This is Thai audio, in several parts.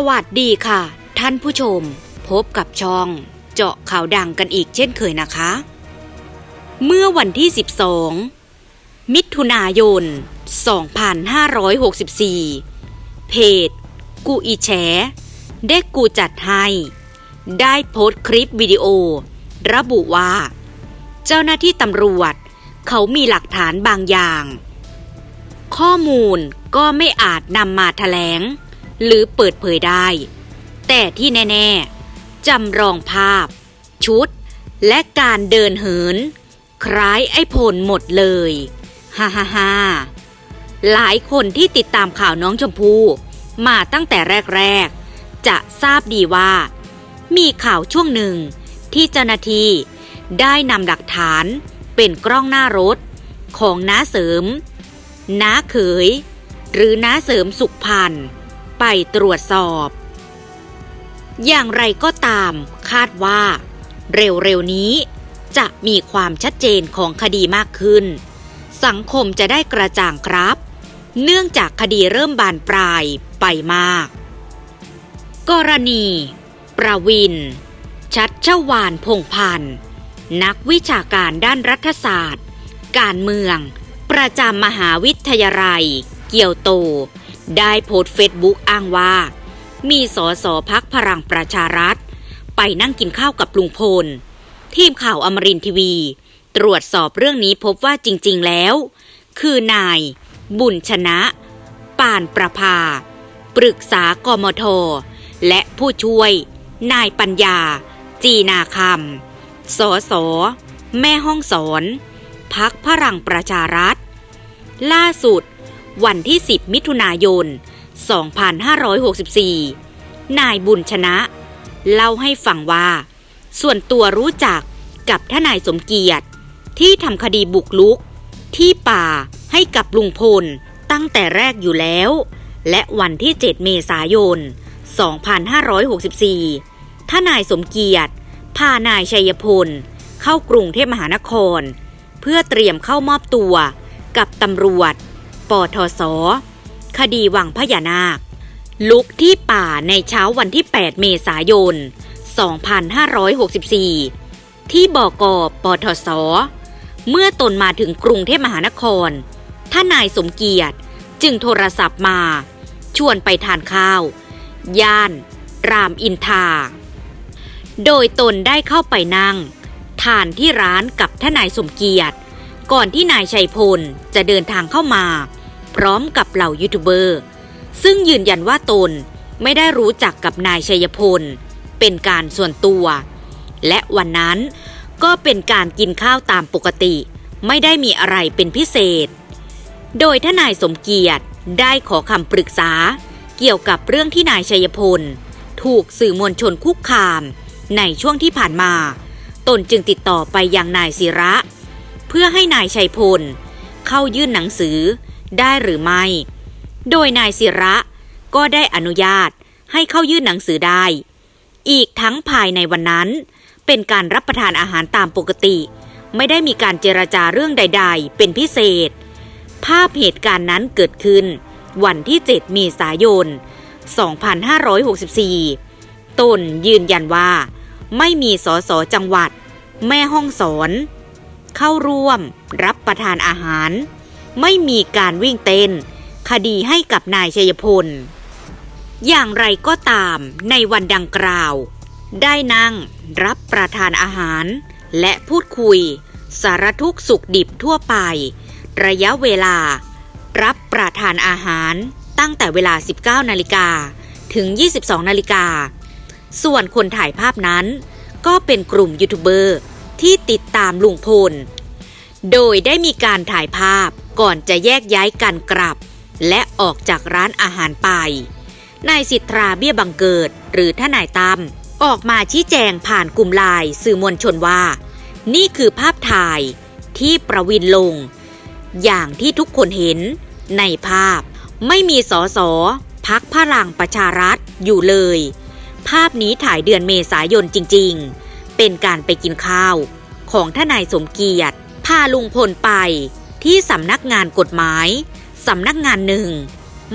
สวัสดีค่ะ ท่านผู้ชม พบกับช่อง เจาะข่าวดังกันอีกเช่นเคยนะคะ เมื่อวันที่ 12 มิถุนายน 2564 เพจ กูอีแฉ ได้กูจัดให้ ได้โพสต์คลิปวิดีโอ ระบุว่า เจ้าหน้าที่ตำรวจ เขามีหลักฐานบางอย่าง ข้อมูลก็ไม่อาจนำมาแถลง หรือเปิดเผยได้ แต่ที่แน่ ๆจำลองภาพ ชุด และการเดินเหิน คล้ายไอ้พลหมดเลยฮ่าฮ่าฮ่าหลายคนที่ติดตามข่าวน้องชมพู่มาตั้งแต่แรก ๆ จะทราบดีว่า มีข่าวช่วงหนึ่งที่เจ้าหน้าที่ได้นำหลักฐานเป็นกล้องหน้ารถของน้าเสริม น้าเขย หรือน้าเสริมสุขพันธ์ ไปตรวจสอบ อย่างไรก็ตาม คาดว่า เร็วๆนี้ จะมีความชัดเจนของคดีมากขึ้น สังคมจะได้กระจ่างครับ เนื่องจากคดีเริ่มบานปลายไปมาก กรณี ประวิน ชัดชวานพงพันธ์นักวิชาการด้านรัฐศาสตร์ การเมือง ประจำมหาวิทยาลัย เกียวโต ได้โพสต์เฟซบุ๊กอ้างว่า มีสอสอพักพลังประชารัฐ ไปนั่งกินข้าวกับลุงพล ทีมข่าวอมรินทีวี ตรวจสอบเรื่องนี้พบว่าจริง ๆ แล้ว คือนาย บุญชนะปานประภา ปรึกษากมท และผู้ช่วย นายปัญญา จีนาคำสอสอแม่ห้องสอน พักพลังประชารัฐ ล่าสุด วันที่ 10 มิถุนายน 2564 นายบุญชนะ เล่าให้ฟังว่า ส่วนตัวรู้จักกับทนายสมเกียรติ ที่ทำคดีบุกลุก ที่ป่าให้กับลุงพลตั้งแต่แรกอยู่แล้ว และวันที่ 7 เมษายน 2564ทนายสมเกียรติ พานายชัยพล เข้ากรุงเทพมหานคร เพื่อเตรียมเข้ามอบตัวกับตำรวจ ปทศ คดีวังพญานาค ลุกที่ป่าในเช้าวันที่ 8 เมษายน 2564 ที่บกปทศ เมื่อตนมาถึงกรุงเทพมหานคร ท่านายสมเกียรติจึงโทรศัพท์มา ชวนไปทานข้าว ย่าน รามอินทราโดยตนได้เข้าไปนั่ง ทานที่ร้านกับท่านายสมเกียรติก่อนที่นายชัยพลจะเดินทางเข้ามา พร้อมกับเหล่ายูทูบเบอร์ ซึ่งยืนยันว่าตนไม่ได้รู้จักกับนายชัยพล เป็นการส่วนตัว และวันนั้นก็เป็นการกินข้าวตามปกติ ไม่ได้มีอะไรเป็นพิเศษ โดยทนายสมเกียรติได้ขอคำปรึกษา เกี่ยวกับเรื่องที่นายชัยพล ถูกสื่อมวลชนคุกคาม ในช่วงที่ผ่านมา ตนจึงติดต่อไปยังนายศิระ เพื่อให้นายชัยพล เข้ายื่นหนังสือ ได้หรือไม่ โดยนายศิระก็ได้อนุญาตให้เข้ายื่นหนังสือได้ อีกทั้งภายในวันนั้น เป็นการรับประทานอาหารตามปกติ ไม่ได้มีการเจรจาเรื่องใด ๆ เป็นพิเศษ ภาพเหตุการณ์นั้นเกิดขึ้น วันที่ 7 เมษายน 2564 ตนยืนยันว่า ไม่มีสสจังหวัด แม่ห้องสอน เข้าร่วมรับประทานอาหาร ไม่มีการวิ่งเต้น คดีให้กับนายชัยพล อย่างไรก็ตามในวันดังกล่าว ได้นั่งรับประทานอาหาร และพูดคุย สารทุกสุขดิบทั่วไป ระยะเวลา รับประทานอาหารตั้งแต่เวลา 19 นาฬิกาถึง 22 นาฬิกา ส่วนคนถ่ายภาพนั้น ก็เป็นกลุ่มยูทูบเบอร์ที่ติดตามลุงพล โดยได้มีการถ่ายภาพ ก่อนจะแยกย้ายกันกลับ และออกจากร้านอาหารไป นายสิทธาเบี้ยบังเกิด หรือทนายตั้มออกมาชี้แจงผ่านกลุ่มไลน์สื่อมวลชนว่า นี่คือภาพถ่ายที่ประวินลง อย่างที่ทุกคนเห็น ในภาพไม่มีสอสอพักพลังประชารัฐอยู่เลย ภาพนี้ถ่ายเดือนเมษายนจริง ๆ เป็นการไปกินข้าว ของทนายสมเกียรติพาลุงพลไป ที่สำนักงานกฎหมายสำนักงานหนึ่ง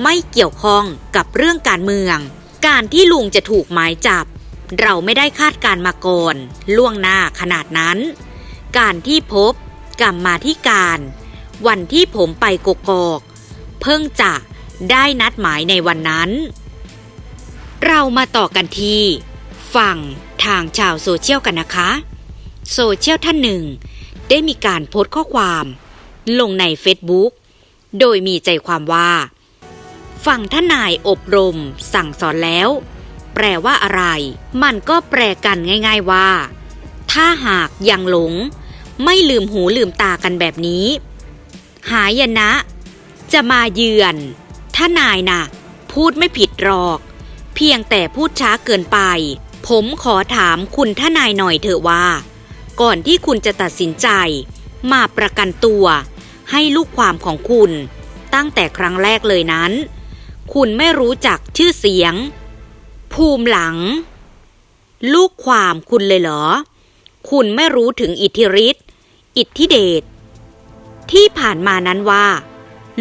ไม่เกี่ยวข้องกับเรื่องการเมือง การที่ลุงจะถูกหมายจับ เราไม่ได้คาดการมาก่อนล่วงหน้าขนาดนั้น การที่พบกรรมาธิการ วันที่ผมไปกกอก เพิ่งจะได้นัดหมายในวันนั้น เรามาต่อกันที่ ฝั่งทางชาวโซเชียลกันนะคะ โซเชียลท่านหนึ่ง ได้มีการโพสต์ข้อความ ลงใน Facebook โดยมีใจความว่า ฝั่งทนายอบรม สั่งสอนแล้ว แปลว่าอะไร มันก็แปลกันง่าย ๆว่า ถ้าหากยังหลง ไม่ลืมหูลืมตากันแบบนี้ หายนะ จะมาเยือน ท่านายนะพูดไม่ผิดหรอก เพียงแต่พูดช้าเกินไป ผมขอถามคุณท่านายหน่อยเถอะว่า ก่อนที่คุณจะตัดสินใจ มาประกันตัว ให้ลูกความของคุณ ตั้งแต่ครั้งแรกเลยนั้น คุณไม่รู้จักชื่อเสียง ภูมิหลัง ลูกความคุณเลยเหรอ คุณไม่รู้ถึงอิทธิฤทธิ์อิทธิเดชที่ผ่านมานั้นว่า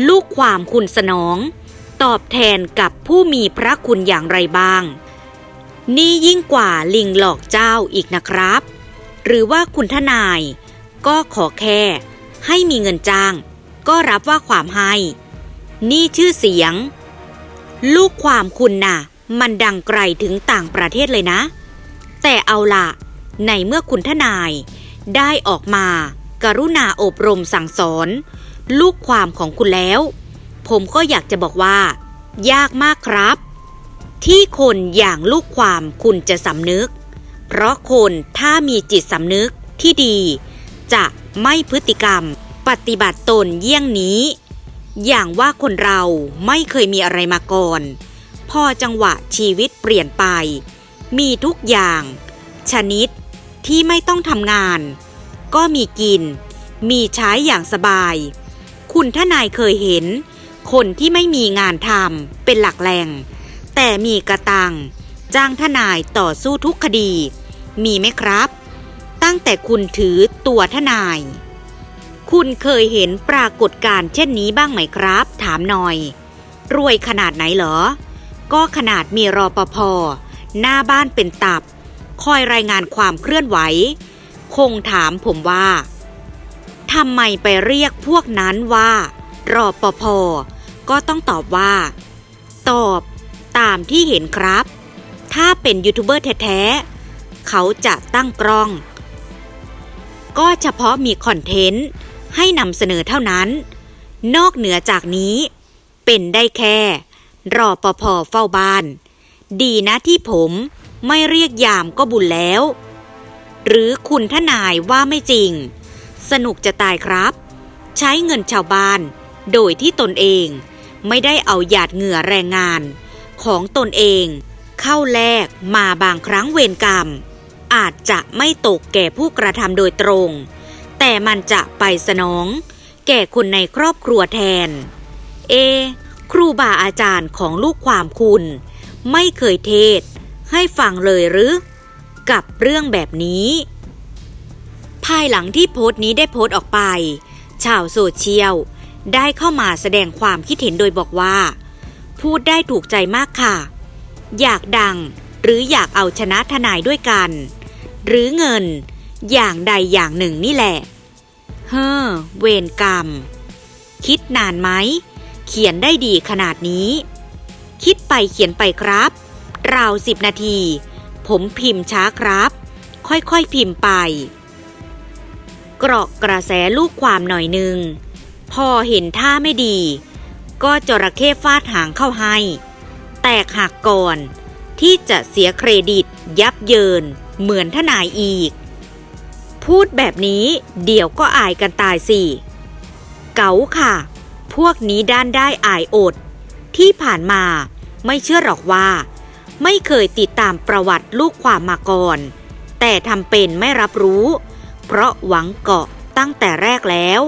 ลูกความคุณสนอง ตอบแทนกับผู้มีพระคุณอย่างไรบ้าง นี่ยิ่งกว่าลิงหลอกเจ้าอีกนะครับ หรือว่าคุณทนาย ก็ขอแค่ ให้มีเงินจ้าง ก็รับว่าความให้ นี่ชื่อเสียง ลูกความคุณน่ะ มันดังไกลถึงต่างประเทศเลยนะ แต่เอาละในเมื่อคุณทนาย ได้ออกมากรุณาอบรมสั่งสอน ลูกความของคุณแล้ว ผมก็อยากจะบอกว่า ยากมากครับ ที่คนอย่างลูกความคุณจะสำนึก เพราะคนถ้ามีจิตสำนึกที่ดี จะ ไม่พฤติกรรม ปฏิบัติตนเยี่ยงนี้ อย่างว่าคนเราไม่เคยมีอะไรมาก่อน พอจังหวะชีวิตเปลี่ยนไป มีทุกอย่าง ชนิดที่ไม่ต้องทำงาน ก็มีกิน มีใช้อย่างสบาย คุณทนายเคยเห็น คนที่ไม่มีงานทำเป็นหลักแหล่ง แต่มีกระตัง จ้างทนายต่อสู้ทุกคดี มีไหมครับ ตั้งแต่คุณถือตัวทนาย คุณเคยเห็นปรากฏการณ์เช่นนี้บ้างไหมครับ ถามหน่อย รวยขนาดไหนเหรอ ก็ขนาดมีรอปภหน้าบ้านเป็นตับ คอยรายงานความเคลื่อนไหว คงถามผมว่าทำไมไปเรียกพวกนั้นว่ารอปภก็ต้องตอบว่า ตอบตามที่เห็นครับ ถ้าเป็นยูทูบเบอร์แท้ๆ เขาจะตั้งกล้อง ก็เฉพาะมีคอนเทนต์ให้นำเสนอเท่านั้น นอกเหนือจากนี้ เป็นได้แค่รอปภเฝ้าบ้าน ดีนะที่ผมไม่เรียกยามก็บุญแล้ว หรือคุณทนายว่าไม่จริง สนุกจะตายครับ ใช้เงินชาวบ้าน โดยที่ตนเองไม่ได้เอาหยาดเหงื่อแรงงาน ของตนเอง เข้าแลกมาบางครั้งเวรกรรม อาจจะไม่ตกแก่ผู้กระทำโดยตรง แต่มันจะไปสนอง แก่คนในครอบครัวแทน เอ ครูบาอาจารย์ของลูกความคุณ ไม่เคยเทศ ให้ฟังเลยหรือ กับเรื่องแบบนี้ ภายหลังที่โพสต์นี้ได้โพสต์ออกไป ชาวโซเชียลได้เข้ามาแสดงความคิดเห็นโดยบอกว่า พูดได้ถูกใจมากค่ะ อยากดังหรืออยากเอาชนะทนายด้วยกัน หรือเงิน อย่างใดอย่างหนึ่งนี่แหละ เฮ้อ เวรกรรม คิดนานไหม เขียนได้ดีขนาดนี้ คิดไปเขียนไปครับ ราวสิบนาที ผมพิมพ์ช้าครับ ค่อยๆพิมพ์ไปกรอกกระแสลูกความหน่อยหนึ่ง พอเห็นท่าไม่ดี ก็จระเข้ฟาดหางเข้าให้ แตกหักก่อนที่จะเสียเครดิตยับเยิน เหมือนทนายอีก พูดแบบนี้เดี๋ยวก็อายกันตายสิ เก๋าค่ะ พวกนี้ด้านได้อายอด ที่ผ่านมาไม่เชื่อหรอกว่า ไม่เคยติดตามประวัติลูกความมาก่อน แต่ทำเป็นไม่รับรู้ เพราะหวังเกาะตั้งแต่แรกแล้ว